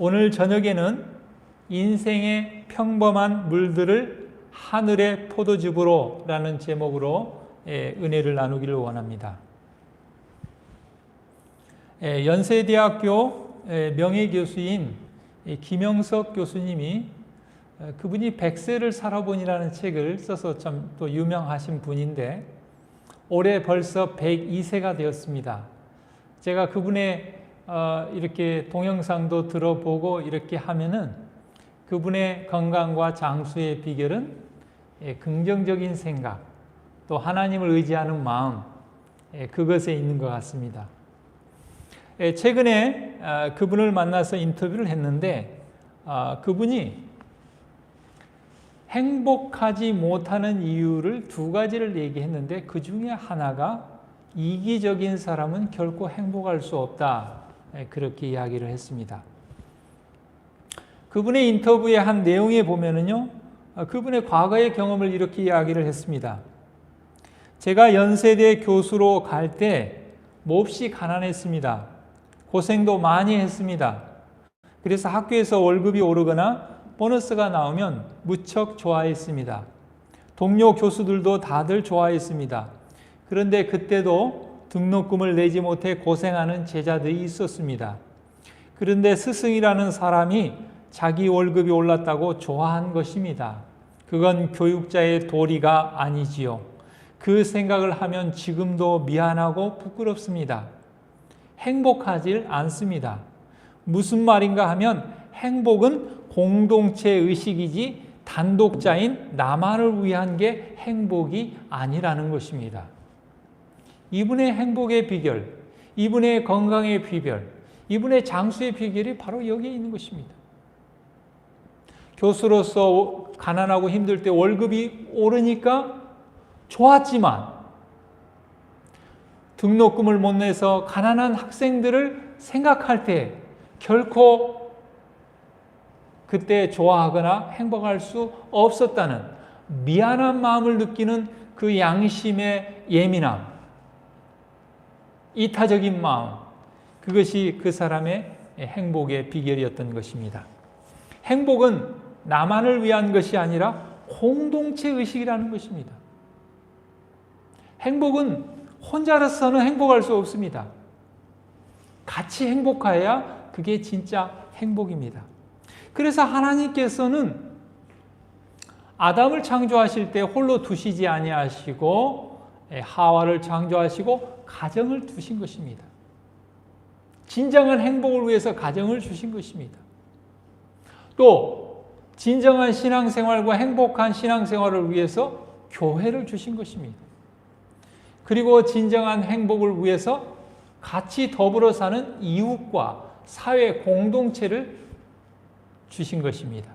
오늘 저녁에는 인생의 평범한 물들을 하늘의 포도즙으로 라는 제목으로 예, 은혜를 나누기를 원합니다. 예, 연세대학교 예, 명예교수인 김영석 교수님이 그분이 백세를 살아본이라는 책을 써서 참 또 유명하신 분인데 올해 벌써 102세가 되었습니다. 제가 그분의 어, 이렇게 동영상도 들어보고 이렇게 하면은 그분의 건강과 장수의 비결은 예, 긍정적인 생각, 또 하나님을 의지하는 마음, 예, 그것에 있는 것 같습니다. 예, 최근에 아, 그분을 만나서 인터뷰를 했는데 아, 그분이 행복하지 못하는 이유를 두 가지를 얘기했는데 그 중에 하나가 이기적인 사람은 결코 행복할 수 없다. 예, 그렇게 이야기를 했습니다. 그분의 인터뷰의 한 내용에 보면은요, 아, 그분의 과거의 경험을 이렇게 이야기를 했습니다. 제가 연세대 교수로 갈 때 몹시 가난했습니다. 고생도 많이 했습니다. 그래서 학교에서 월급이 오르거나 보너스가 나오면 무척 좋아했습니다. 동료 교수들도 다들 좋아했습니다. 그런데 그때도 등록금을 내지 못해 고생하는 제자들이 있었습니다. 그런데 스승이라는 사람이 자기 월급이 올랐다고 좋아한 것입니다. 그건 교육자의 도리가 아니지요. 그 생각을 하면 지금도 미안하고 부끄럽습니다. 행복하질 않습니다. 무슨 말인가 하면 행복은 공동체 의식이지 단독자인 나만을 위한 게 행복이 아니라는 것입니다. 이분의 행복의 비결, 이분의 건강의 비결, 이분의 장수의 비결이 바로 여기에 있는 것입니다. 교수로서 가난하고 힘들 때 월급이 오르니까 좋았지만 등록금을 못 내서 가난한 학생들을 생각할 때 결코 그때 좋아하거나 행복할 수 없었다는 미안한 마음을 느끼는 그 양심의 예민함, 이타적인 마음, 그것이 그 사람의 행복의 비결이었던 것입니다. 행복은 나만을 위한 것이 아니라 공동체 의식이라는 것입니다. 행복은 혼자로서는 행복할 수 없습니다. 같이 행복해야 그게 진짜 행복입니다. 그래서 하나님께서는 아담을 창조하실 때 홀로 두시지 아니하시고 하와를 창조하시고 가정을 두신 것입니다. 진정한 행복을 위해서 가정을 주신 것입니다. 또 진정한 신앙생활과 행복한 신앙생활을 위해서 교회를 주신 것입니다. 그리고 진정한 행복을 위해서 같이 더불어 사는 이웃과 사회 공동체를 주신 것입니다.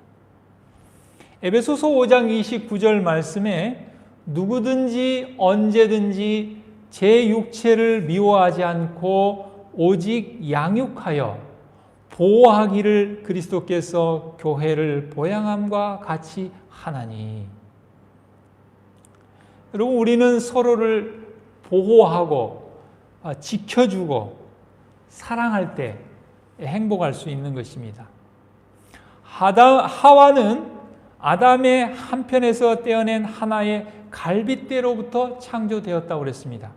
에베소서 5장 29절 말씀에 누구든지 언제든지 제 육체를 미워하지 않고 오직 양육하여 보호하기를 그리스도께서 교회를 보양함과 같이 하나니. 여러분, 우리는 서로를 보호하고 지켜주고 사랑할 때 행복할 수 있는 것입니다. 하다, 하와는 아담의 한편에서 떼어낸 하나의 갈빗대로부터 창조되었다고 그랬습니다.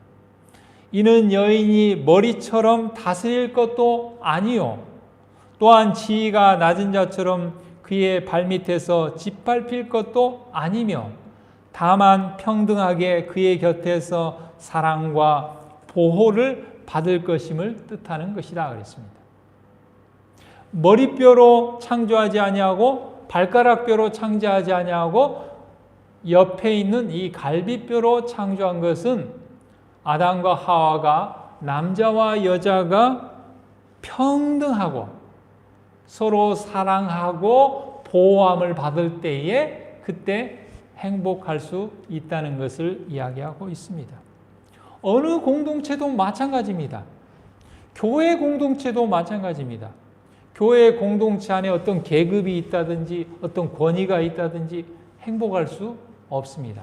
이는 여인이 머리처럼 다스릴 것도 아니요. 또한 지위가 낮은 자처럼 그의 발밑에서 짓밟힐 것도 아니며 다만 평등하게 그의 곁에서 사랑과 보호를 받을 것임을 뜻하는 것이다 그랬습니다. 머리뼈로 창조하지 아니하고 발가락뼈로 창조하지 아니하고 옆에 있는 이 갈비뼈로 창조한 것은 아담과 하와가 남자와 여자가 평등하고 서로 사랑하고 보호함을 받을 때에 그때 행복할 수 있다는 것을 이야기하고 있습니다. 어느 공동체도 마찬가지입니다. 교회 공동체도 마찬가지입니다. 교회 공동체 안에 어떤 계급이 있다든지 어떤 권위가 있다든지 행복할 수 없습니다.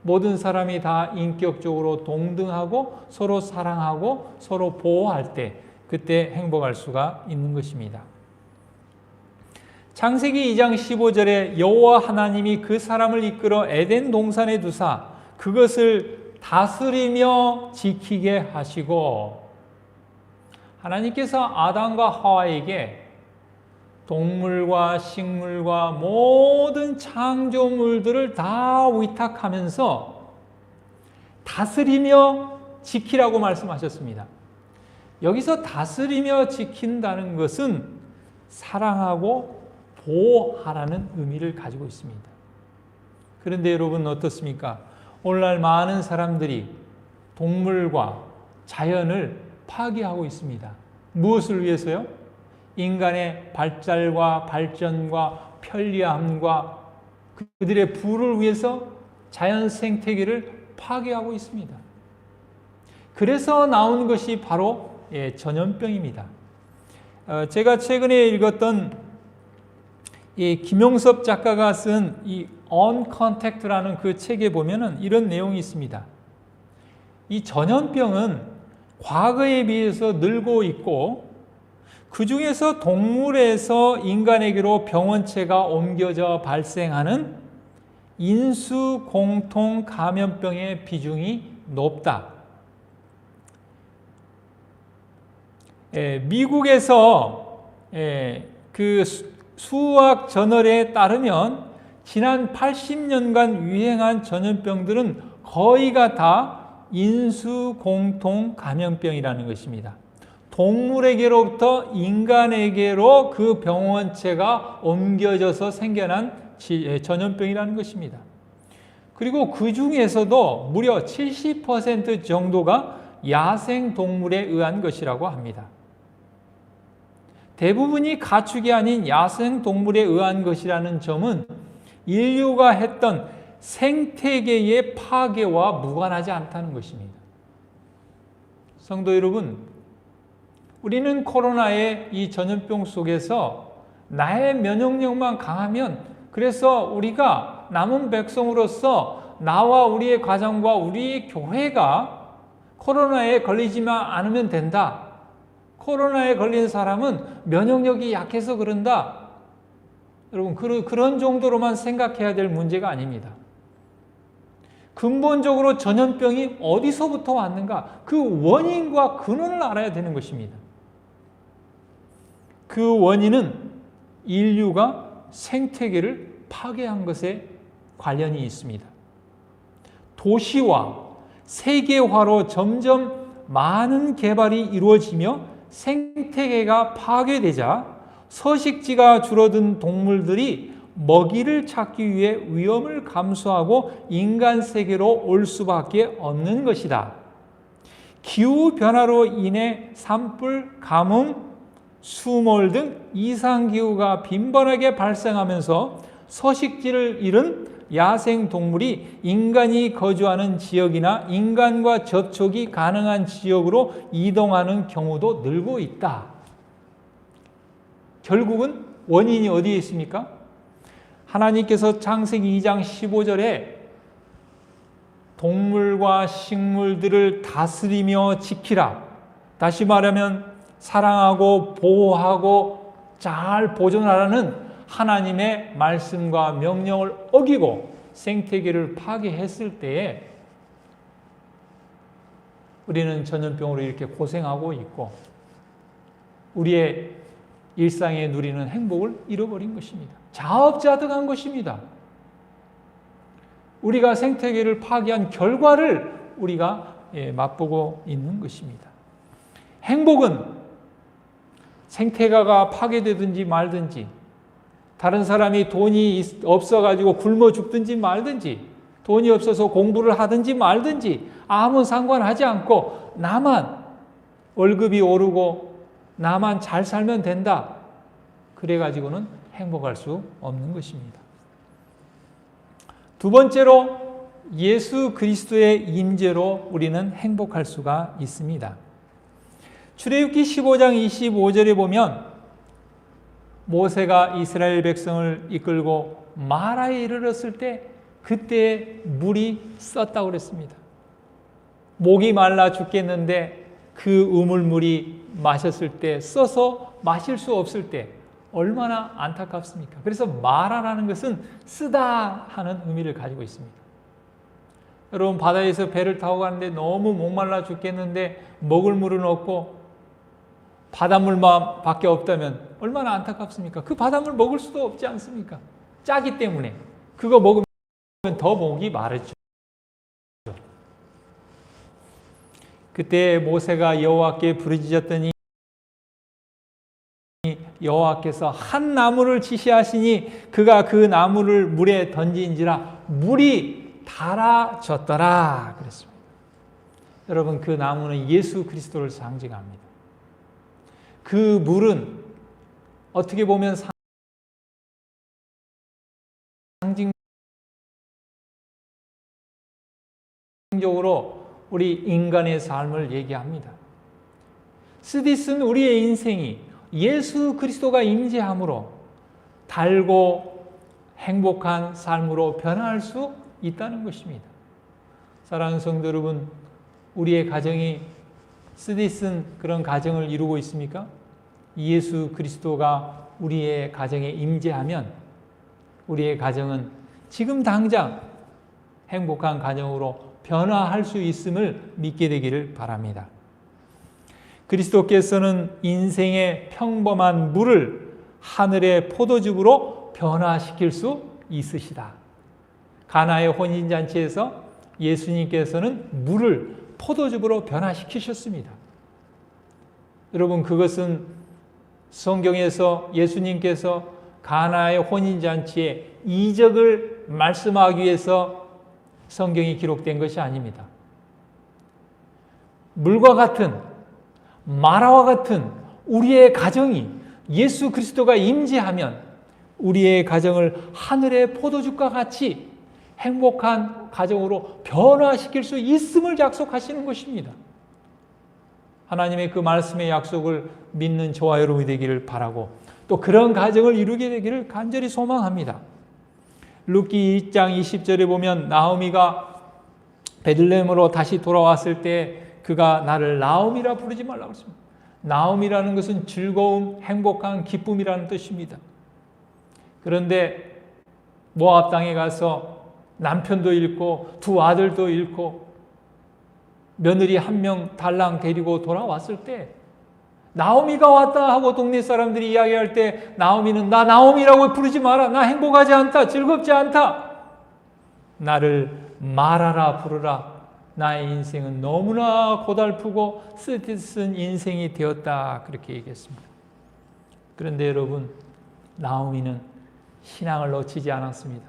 모든 사람이 다 인격적으로 동등하고 서로 사랑하고 서로 보호할 때 그때 행복할 수가 있는 것입니다. 창세기 2장 15절에 여호와 하나님이 그 사람을 이끌어 에덴 동산에 두사 그것을 다스리며 지키게 하시고 하나님께서 아담과 하와에게 동물과 식물과 모든 창조물들을 다 위탁하면서 다스리며 지키라고 말씀하셨습니다. 여기서 다스리며 지킨다는 것은 사랑하고 보호하라는 의미를 가지고 있습니다. 그런데 여러분 어떻습니까? 오늘날 많은 사람들이 동물과 자연을 파괴하고 있습니다. 무엇을 위해서요? 인간의 발달과 발전과 편리함과 그들의 부를 위해서 자연 생태계를 파괴하고 있습니다. 그래서 나온 것이 바로 예, 전염병입니다. 어, 제가 최근에 읽었던 이 김용섭 작가가 쓴 이 On Contact라는 그 책에 보면은 이런 내용이 있습니다. 이 전염병은 과거에 비해서 늘고 있고 그 중에서 동물에서 인간에게로 병원체가 옮겨져 발생하는 인수 공통 감염병의 비중이 높다. 에, 미국에서 에, 그 수학 저널에 따르면 지난 80년간 유행한 전염병들은 거의가 다 인수 공통 감염병이라는 것입니다. 동물에게로부터 인간에게로 그 병원체가 옮겨져서 생겨난 전염병이라는 것입니다. 그리고 그 중에서도 무려 70% 정도가 야생 동물에 의한 것이라고 합니다. 대부분이 가축이 아닌 야생 동물에 의한 것이라는 점은 인류가 했던 생태계의 파괴와 무관하지 않다는 것입니다. 성도 여러분, 우리는 코로나의 이 전염병 속에서 나의 면역력만 강하면 그래서 우리가 남은 백성으로서 나와 우리의 가정과 우리 교회가 코로나에 걸리지만 않으면 된다. 코로나에 걸린 사람은 면역력이 약해서 그런다. 여러분, 그런 정도로만 생각해야 될 문제가 아닙니다. 근본적으로 전염병이 어디서부터 왔는가? 그 원인과 근원을 알아야 되는 것입니다. 그 원인은 인류가 생태계를 파괴한 것에 관련이 있습니다. 도시와 세계화로 점점 많은 개발이 이루어지며 생태계가 파괴되자 서식지가 줄어든 동물들이 먹이를 찾기 위해 위험을 감수하고 인간 세계로 올 수밖에 없는 것이다. 기후 변화로 인해 산불, 가뭄, 수몰 등 이상 기후가 빈번하게 발생하면서 서식지를 잃은 야생 동물이 인간이 거주하는 지역이나 인간과 접촉이 가능한 지역으로 이동하는 경우도 늘고 있다. 결국은 원인이 어디에 있습니까? 하나님께서 창세기 2장 15절에 동물과 식물들을 다스리며 지키라. 다시 말하면 사랑하고 보호하고 잘 보존하라는 하나님의 말씀과 명령을 어기고 생태계를 파괴했을 때에 우리는 전염병으로 이렇게 고생하고 있고 우리의 일상에 누리는 행복을 잃어버린 것입니다. 자업자득한 것입니다. 우리가 생태계를 파괴한 결과를 우리가 예, 맛보고 있는 것입니다. 행복은 생태가가 파괴되든지 말든지 다른 사람이 돈이 없어가지고 굶어 죽든지 말든지 돈이 없어서 공부를 하든지 말든지 아무 상관하지 않고 나만 월급이 오르고 나만 잘 살면 된다. 그래가지고는 행복할 수 없는 것입니다. 두 번째로 예수 그리스도의 임재로 우리는 행복할 수가 있습니다. 출애굽기 15장 25절에 보면 모세가 이스라엘 백성을 이끌고 마라에 이르렀을 때 그때 물이 썼다고 그랬습니다. 목이 말라 죽겠는데 그 우물물이 마셨을 때 써서 마실 수 없을 때 얼마나 안타깝습니까? 그래서 마라라는 것은 쓰다 하는 의미를 가지고 있습니다. 여러분 바다에서 배를 타고 가는데 너무 목말라 죽겠는데 먹을 물은 없고 바닷물만 밖에 없다면 얼마나 안타깝습니까? 그 바닷물 먹을 수도 없지 않습니까? 짜기 때문에 그거 먹으면 더 목이 마르죠. 그때 모세가 여호와께 부르짖었더니 여호와께서 한 나무를 지시하시니 그가 그 나무를 물에 던진지라 물이 달아졌더라 그랬습니다. 여러분 그 나무는 예수 그리스도를 상징합니다. 그 물은 어떻게 보면 상징적으로 우리 인간의 삶을 얘기합니다. 스디스는 우리의 인생이 예수 그리스도가 임재함으로 달고 행복한 삶으로 변화할 수 있다는 것입니다. 사랑하는 성도 여러분, 우리의 가정이 스디슨 그런 가정을 이루고 있습니까? 예수 그리스도가 우리의 가정에 임재하면 우리의 가정은 지금 당장 행복한 가정으로 변화할 수 있음을 믿게 되기를 바랍니다. 그리스도께서는 인생의 평범한 물을 하늘의 포도즙으로 변화시킬 수 있으시다. 가나의 혼인잔치에서 예수님께서는 물을 포도즙으로 변화시키셨습니다. 여러분, 그것은 성경에서 예수님께서 가나의 혼인잔치의 이적을 말씀하기 위해서 성경이 기록된 것이 아닙니다. 물과 같은 마라와 같은 우리의 가정이 예수 그리스도가 임재하면 우리의 가정을 하늘의 포도주과 같이 행복한 가정으로 변화시킬 수 있음을 약속하시는 것입니다. 하나님의 그 말씀의 약속을 믿는 저와 여러분이 되기를 바라고 또 그런 가정을 이루게 되기를 간절히 소망합니다. 루키 2장 20절에 보면 나오미가 베들레헴으로 다시 돌아왔을 때 그가 나를 나오미라 부르지 말라고 했습니다. 나오미라는 것은 즐거움, 행복한 기쁨이라는 뜻입니다. 그런데 모압 땅에 가서 남편도 잃고 두 아들도 잃고 며느리 한 명 달랑 데리고 돌아왔을 때 나오미가 왔다 하고 동네 사람들이 이야기할 때 나오미는 나 나오미라고 부르지 마라. 나 행복하지 않다. 즐겁지 않다. 나를 말하라 부르라. 나의 인생은 너무나 고달프고 쓰디쓴 인생이 되었다. 그렇게 얘기했습니다. 그런데 여러분, 나오미는 신앙을 놓치지 않았습니다.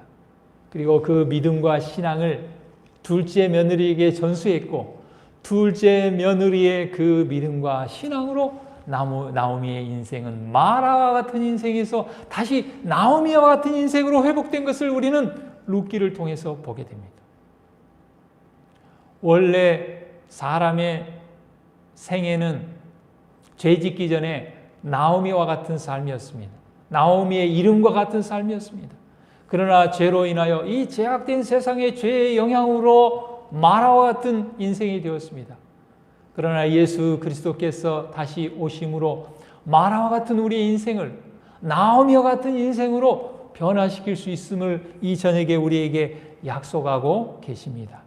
그리고 그 믿음과 신앙을 둘째 며느리에게 전수했고, 둘째 며느리의 그 믿음과 신앙으로 나오미의 인생은 마라와 같은 인생에서 다시 나오미와 같은 인생으로 회복된 것을 우리는 룻기를 통해서 보게 됩니다. 원래 사람의 생애는 죄 짓기 전에 나오미와 같은 삶이었습니다. 나오미의 이름과 같은 삶이었습니다. 그러나 죄로 인하여 이 제약된 세상의 죄의 영향으로 마라와 같은 인생이 되었습니다. 그러나 예수 그리스도께서 다시 오심으로 마라와 같은 우리의 인생을 나오미와 같은 인생으로 변화시킬 수 있음을 이 저녁에 우리에게 약속하고 계십니다.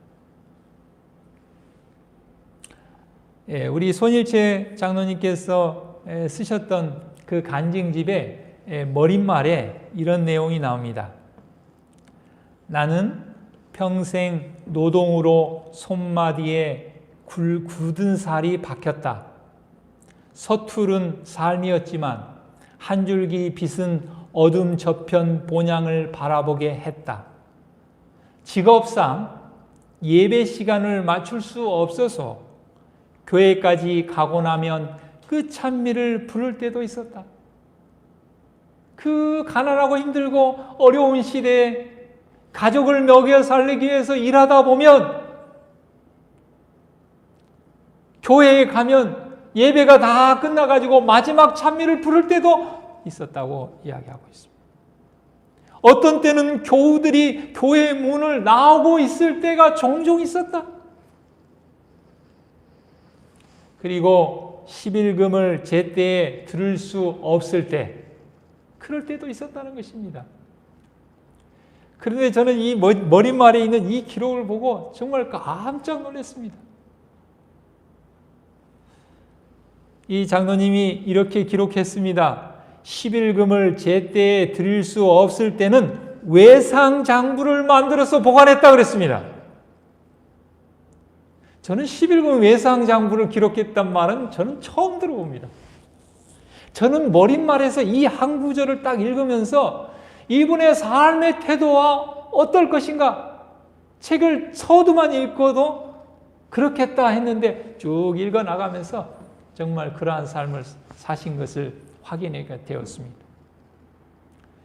예, 우리 손일채 장로님께서 쓰셨던 그 간증집의 머릿말에 이런 내용이 나옵니다. 나는 평생 노동으로 손마디에 굴, 굳은 살이 박혔다. 서투른 삶이었지만 한 줄기 빛은 어둠 저편 본향을 바라보게 했다. 직업상 예배 시간을 맞출 수 없어서 교회까지 가고 나면 그 찬미를 부를 때도 있었다. 그 가난하고 힘들고 어려운 시대에 가족을 먹여 살리기 위해서 일하다 보면 교회에 가면 예배가 다 끝나가지고 마지막 찬미를 부를 때도 있었다고 이야기하고 있습니다. 어떤 때는 교우들이 교회 문을 나오고 있을 때가 종종 있었다. 그리고 11금을 제때에 들을 수 없을 때 그럴 때도 있었다는 것입니다. 그런데 저는 이 머릿말에 있는 이 기록을 보고 정말 깜짝 놀랐습니다. 이 장로님이 이렇게 기록했습니다. 11금을 제때에 드릴 수 없을 때는 외상 장부를 만들어서 보관했다 그랬습니다. 저는 11금 외상 장부를 기록했단 말은 저는 처음 들어봅니다. 저는 머릿말에서 이 한 구절을 딱 읽으면서 이분의 삶의 태도와 어떨 것인가 책을 서두만 읽고도 그렇겠다 했는데 쭉 읽어 나가면서 정말 그러한 삶을 사신 것을 확인하게 되었습니다.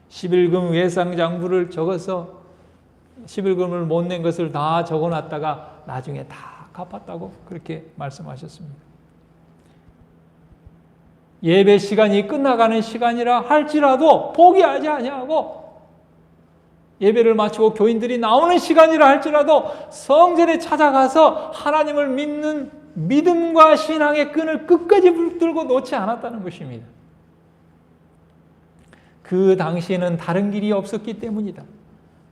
11금 외상장부를 적어서 11금을 못 낸 것을 다 적어놨다가 나중에 다 갚았다고 그렇게 말씀하셨습니다. 예배 시간이 끝나가는 시간이라 할지라도 포기하지 아니하고 예배를 마치고 교인들이 나오는 시간이라 할지라도 성전에 찾아가서 하나님을 믿는 믿음과 신앙의 끈을 끝까지 붙들고 놓지 않았다는 것입니다. 그 당시에는 다른 길이 없었기 때문이다.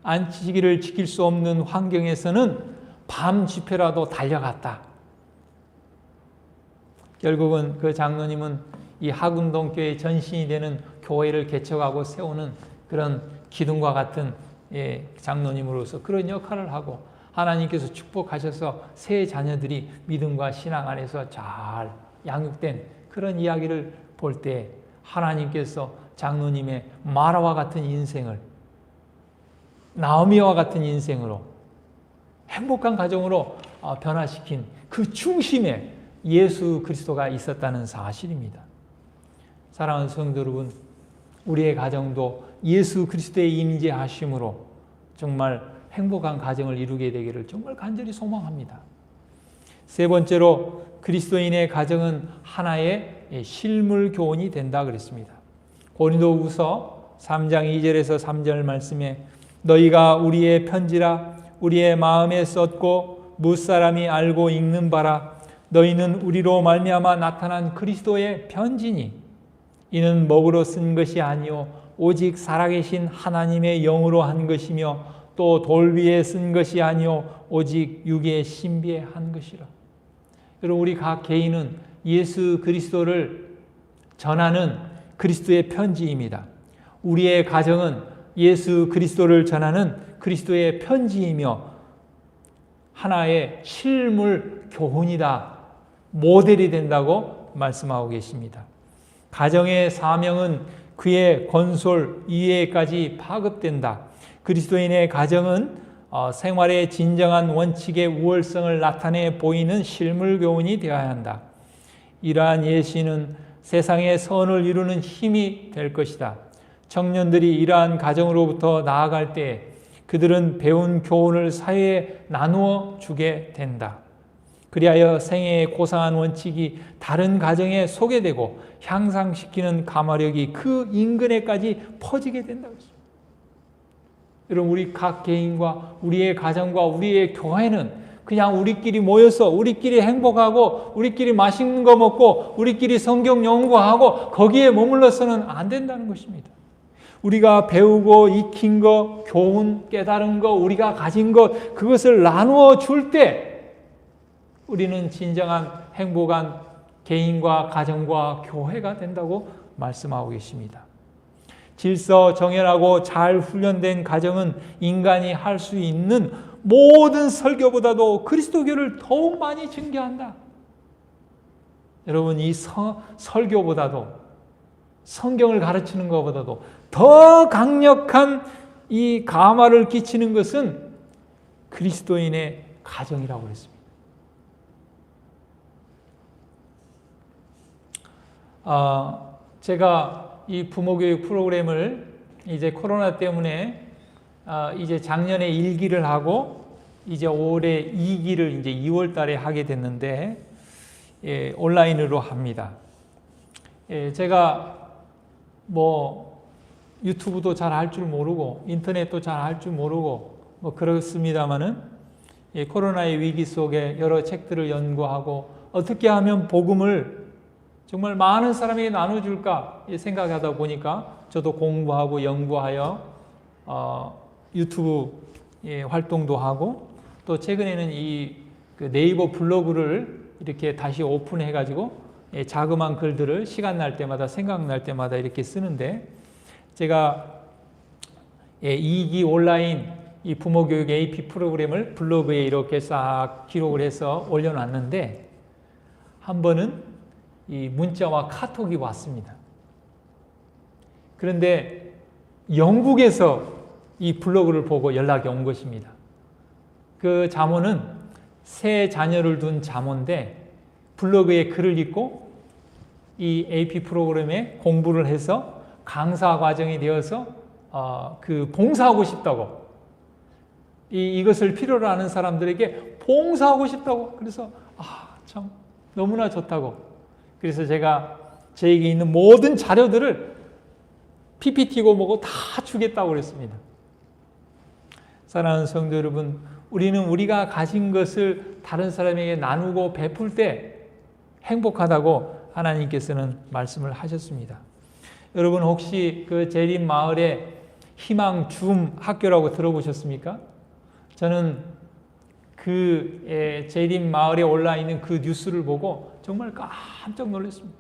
안치기를 지킬 수 없는 환경에서는 밤 집회라도 달려갔다. 결국은 그 장로님은 이 하군동 교회 전신이 되는 교회를 개척하고 세우는 그런 기둥과 같은 예, 장로님으로서 그런 역할을 하고 하나님께서 축복하셔서 새 자녀들이 믿음과 신앙 안에서 잘 양육된 그런 이야기를 볼 때 하나님께서 장로님의 마라와 같은 인생을 나오미와 같은 인생으로 행복한 가정으로 어, 변화시킨 그 중심에 예수 그리스도가 있었다는 사실입니다. 사랑하는 성도 여러분, 우리의 가정도 예수 그리스도의 임재하심으로 정말 행복한 가정을 이루게 되기를 정말 간절히 소망합니다. 세 번째로 그리스도인의 가정은 하나의 실물 교훈이 된다 그랬습니다. 고린도후서 3장 2절에서 3절 말씀에 너희가 우리의 편지라 우리의 마음에 썼고 무사람이 알고 읽는 바라 너희는 우리로 말미암아 나타난 그리스도의 편지니 이는 먹으로 쓴 것이 아니요 오직 살아계신 하나님의 영으로 한 것이며 또 돌 위에 쓴 것이 아니요 오직 육의 신비에 한 것이라. 여러분 우리 각 개인은 예수 그리스도를 전하는 그리스도의 편지입니다. 우리의 가정은 예수 그리스도를 전하는 그리스도의 편지이며 하나의 실물 교훈이다. 모델이 된다고 말씀하고 계십니다. 가정의 사명은 그의 건설 이해까지 파급된다. 그리스도인의 가정은 어, 생활의 진정한 원칙의 우월성을 나타내 보이는 실물 교훈이 되어야 한다. 이러한 예시는 세상의 선을 이루는 힘이 될 것이다. 청년들이 이러한 가정으로부터 나아갈 때 그들은 배운 교훈을 사회에 나누어 주게 된다. 그리하여 생애의 고상한 원칙이 다른 가정에 소개되고 향상시키는 가마력이 그 인근에까지 퍼지게 된다고 했습니다. 여러분 우리 각 개인과 우리의 가정과 우리의 교회는 그냥 우리끼리 모여서 우리끼리 행복하고 우리끼리 맛있는 거 먹고 우리끼리 성경 연구하고 거기에 머물러서는 안 된다는 것입니다. 우리가 배우고 익힌 거, 교훈, 깨달은 거, 우리가 가진 것 그것을 나누어 줄 때 우리는 진정한 행복한 개인과 가정과 교회가 된다고 말씀하고 계십니다. 질서 정연하고 잘 훈련된 가정은 인간이 할 수 있는 모든 설교보다도 그리스도교를 더욱 많이 증거한다. 여러분 이 서, 설교보다도 성경을 가르치는 것보다도 더 강력한 이 가마를 끼치는 것은 그리스도인의 가정이라고 했습니다. 어, 제가 이 부모교육 프로그램을 이제 코로나 때문에 어, 이제 작년에 1기를 하고 이제 올해 2기를 이제 2월 달에 하게 됐는데 예, 온라인으로 합니다. 예, 제가 뭐 유튜브도 잘 할 줄 모르고 인터넷도 잘 할 줄 모르고 뭐 그렇습니다만은 예, 코로나의 위기 속에 여러 책들을 연구하고 어떻게 하면 복음을 정말 많은 사람에게 나눠줄까 생각하다 보니까 저도 공부하고 연구하여 어, 유튜브 예, 활동도 하고 또 최근에는 이 그 네이버 블로그를 이렇게 다시 오픈해 가지고 예, 자그마한 글들을 시간 날 때마다 생각날 때마다 이렇게 쓰는데 제가 예, 2기 온라인 이 부모 교육 AP 프로그램을 블로그에 이렇게 싹 기록을 해서 올려놨는데 한 번은 이 문자와 카톡이 왔습니다. 그런데 영국에서 이 블로그를 보고 연락이 온 것입니다. 그 자모는 세 자녀를 둔 자모인데 블로그에 글을 읽고 이 AP 프로그램에 공부를 해서 강사 과정이 되어서 어, 그 봉사하고 싶다고 이, 이것을 필요로 하는 사람들에게 봉사하고 싶다고 그래서 아 참 너무나 좋다고 그래서 제가 제게 있는 모든 자료들을 PPT고 뭐고 다 주겠다고 그랬습니다. 사랑하는 성도 여러분, 우리는 우리가 가진 것을 다른 사람에게 나누고 베풀 때 행복하다고 하나님께서는 말씀을 하셨습니다. 여러분 혹시 그 제림 마을에 희망 줌 학교라고 들어보셨습니까? 저는 그 예, 제림 마을에 올라 있는 그 뉴스를 보고 정말 깜짝 놀랐습니다.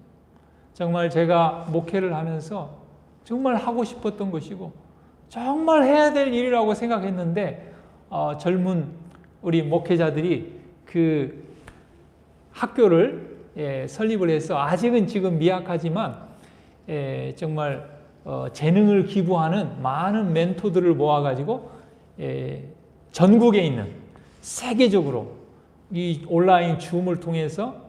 정말 제가 목회를 하면서 정말 하고 싶었던 것이고 정말 해야 될 일이라고 생각했는데 어, 젊은 우리 목회자들이 그 학교를 예, 설립을 해서 아직은 지금 미약하지만 예, 정말 어, 재능을 기부하는 많은 멘토들을 모아가지고 예, 전국에 있는 세계적으로 이 온라인 줌을 통해서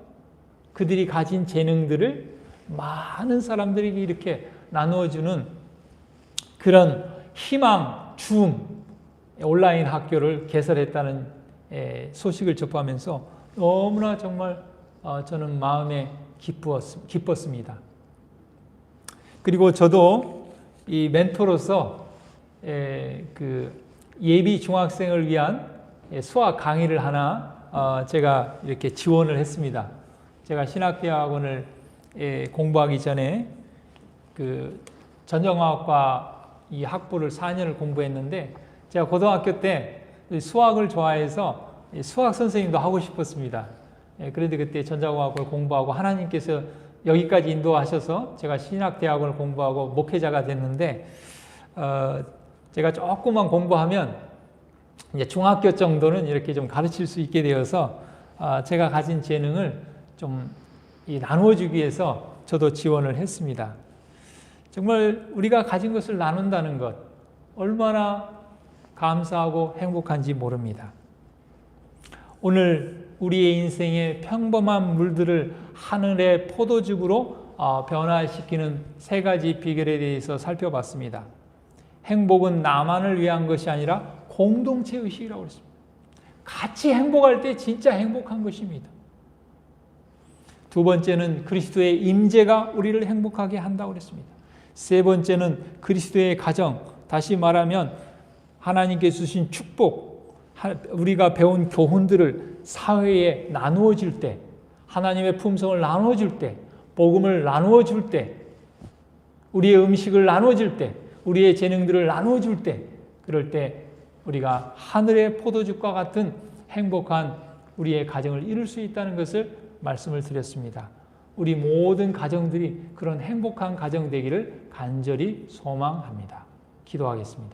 그들이 가진 재능들을 많은 사람들에게 이렇게 나누어주는 그런 희망 줌 온라인 학교를 개설했다는 에, 소식을 접하면서 너무나 정말 어, 저는 마음에 기뻤습니다. 그리고 저도 이 멘토로서 에, 그 예비 중학생을 위한 예, 수학 강의를 하나 어, 제가 이렇게 지원을 했습니다. 제가 신학대학원을 예, 공부하기 전에 그 전정학과 이 학부를 4년을 공부했는데 제가 고등학교 때 수학을 좋아해서 수학 선생님도 하고 싶었습니다. 예, 그런데 그때 전자공학을 공부하고 하나님께서 여기까지 인도하셔서 제가 신학대학원을 공부하고 목회자가 됐는데 어, 제가 조금만 공부하면 이제 중학교 정도는 이렇게 좀 가르칠 수 있게 되어서 어, 제가 가진 재능을 좀 나누어주기 위해서 저도 지원을 했습니다. 정말 우리가 가진 것을 나눈다는 것 얼마나 감사하고 행복한지 모릅니다. 오늘 우리의 인생의 평범한 물들을 하늘의 포도즙으로 어, 변화시키는 세 가지 비결에 대해서 살펴봤습니다. 행복은 나만을 위한 것이 아니라 공동체 의식이라고 했습니다. 같이 행복할 때 진짜 행복한 것입니다. 두 번째는 그리스도의 임재가 우리를 행복하게 한다고 그랬습니다. 세 번째는 그리스도의 가정, 다시 말하면 하나님께 주신 축복, 우리가 배운 교훈들을 사회에 나누어 줄 때, 하나님의 품성을 나누어 줄 때, 복음을 나누어 줄 때, 우리의 음식을 나누어 줄 때, 우리의 재능들을 나누어 줄 때, 그럴 때 우리가 하늘의 포도즙과 같은 행복한 우리의 가정을 이룰 수 있다는 것을 말씀을 드렸습니다. 우리 모든 가정들이 그런 행복한 가정 되기를 간절히 소망합니다. 기도하겠습니다.